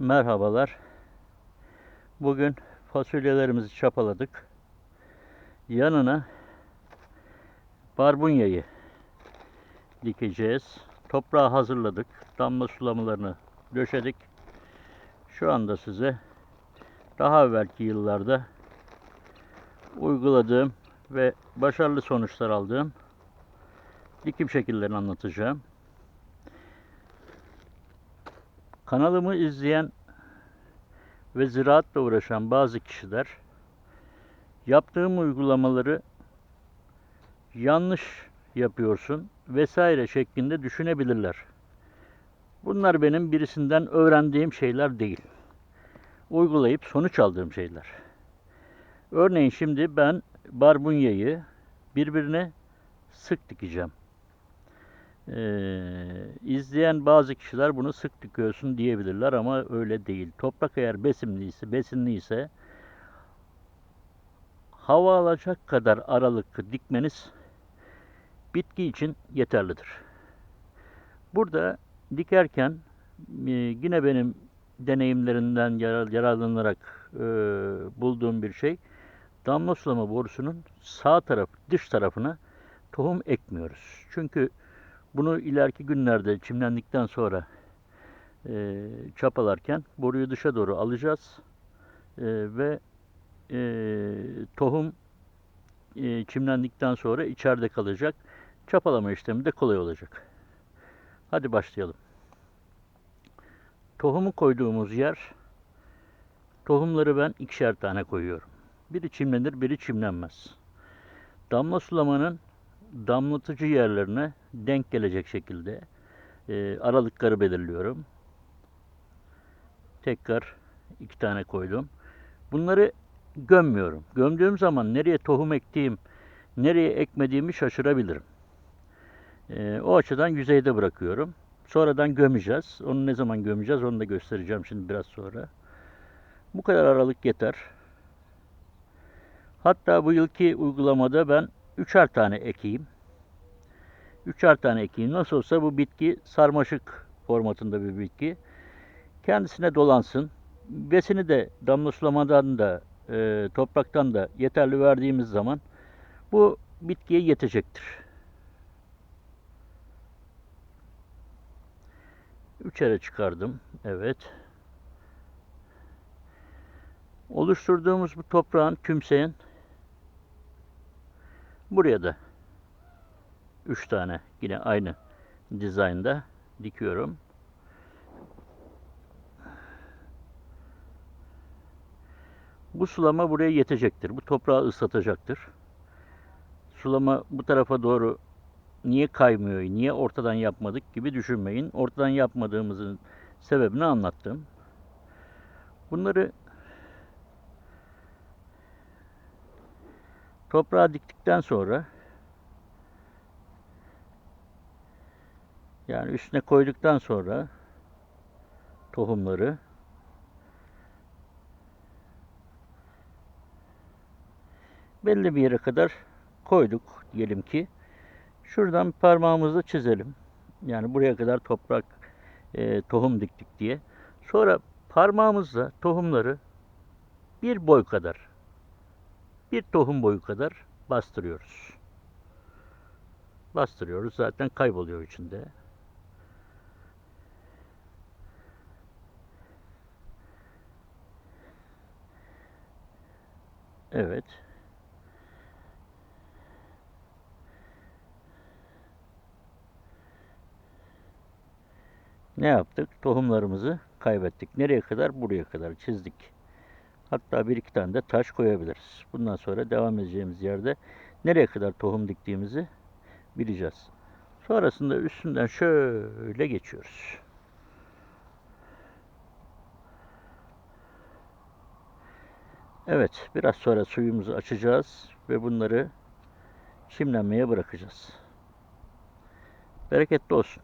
Merhabalar. Bugün fasulyelerimizi çapaladık. Yanına barbunyayı dikeceğiz. Toprağı hazırladık. Damla sulamalarını döşedik. Şu anda size daha evvelki yıllarda uyguladığım ve başarılı sonuçlar aldığım dikim şekillerini anlatacağım. Kanalımı izleyen ve ziraatla uğraşan bazı kişiler yaptığım uygulamaları yanlış yapıyorsun vesaire şeklinde düşünebilirler. Bunlar benim birisinden öğrendiğim şeyler değil. Uygulayıp sonuç aldığım şeyler. Örneğin şimdi ben barbunyayı birbirine sık dikeceğim. Ee, izleyen bazı kişiler bunu sık dikiyorsun diyebilirler ama öyle değil. Toprak eğer besinliyse, besinliyse hava alacak kadar aralıklı dikmeniz bitki için yeterlidir. Burada dikerken e, yine benim deneyimlerinden yarar- yararlanarak e, bulduğum bir şey damla sulama borusunun sağ taraf dış tarafına tohum ekmiyoruz. Çünkü bunu ileriki günlerde çimlendikten sonra e, çapalarken boruyu dışa doğru alacağız E, ve e, tohum e, çimlendikten sonra içeride kalacak. Çapalama işlemi de kolay olacak. Hadi başlayalım. Tohumu koyduğumuz yer tohumları ben ikişer tane koyuyorum. Biri çimlenir, biri çimlenmez. Damla sulamanın damlatıcı yerlerine denk gelecek şekilde e, aralıkları belirliyorum. Tekrar iki tane koydum. Bunları gömmüyorum. Gömdüğüm zaman nereye tohum ektiğim, nereye ekmediğimi şaşırabilirim. E, o açıdan yüzeyde bırakıyorum. Sonradan gömeceğiz. Onu ne zaman gömeceğiz onu da göstereceğim şimdi biraz sonra. Bu kadar aralık yeter. Hatta bu yılki uygulamada ben üçer tane ekeyim. Üçer tane ekeyim. Nasıl olsa bu bitki sarmaşık formatında bir bitki. Kendisine dolansın. Besini de damla sulamadan da e, topraktan da yeterli verdiğimiz zaman bu bitkiye yetecektir. Üçere çıkardım. Evet. Oluşturduğumuz bu toprağın kümseyin buraya da üç tane yine aynı dizaynda dikiyorum. Bu sulama buraya yetecektir. Bu toprağı ıslatacaktır. Sulama bu tarafa doğru niye kaymıyor, niye ortadan yapmadık gibi düşünmeyin. Ortadan yapmadığımızın sebebini anlattım. Bunları toprağa diktikten sonra yani üstüne koyduktan sonra tohumları belli bir yere kadar koyduk diyelim ki. Şuradan parmağımızla çizelim. Yani buraya kadar toprak e, tohum diktik diye. Sonra parmağımızla tohumları bir boy kadar bir tohum boyu kadar bastırıyoruz. Bastırıyoruz zaten kayboluyor içinde. Evet. Ne yaptık? Tohumlarımızı kaybettik. Nereye kadar? Buraya kadar çizdik. Hatta bir iki tane de taş koyabiliriz. Bundan sonra devam edeceğimiz yerde nereye kadar tohum diktiğimizi bileceğiz. Sonrasında üstünden şöyle geçiyoruz. Evet, biraz sonra suyumuzu açacağız ve bunları çimlenmeye bırakacağız. Bereketli olsun.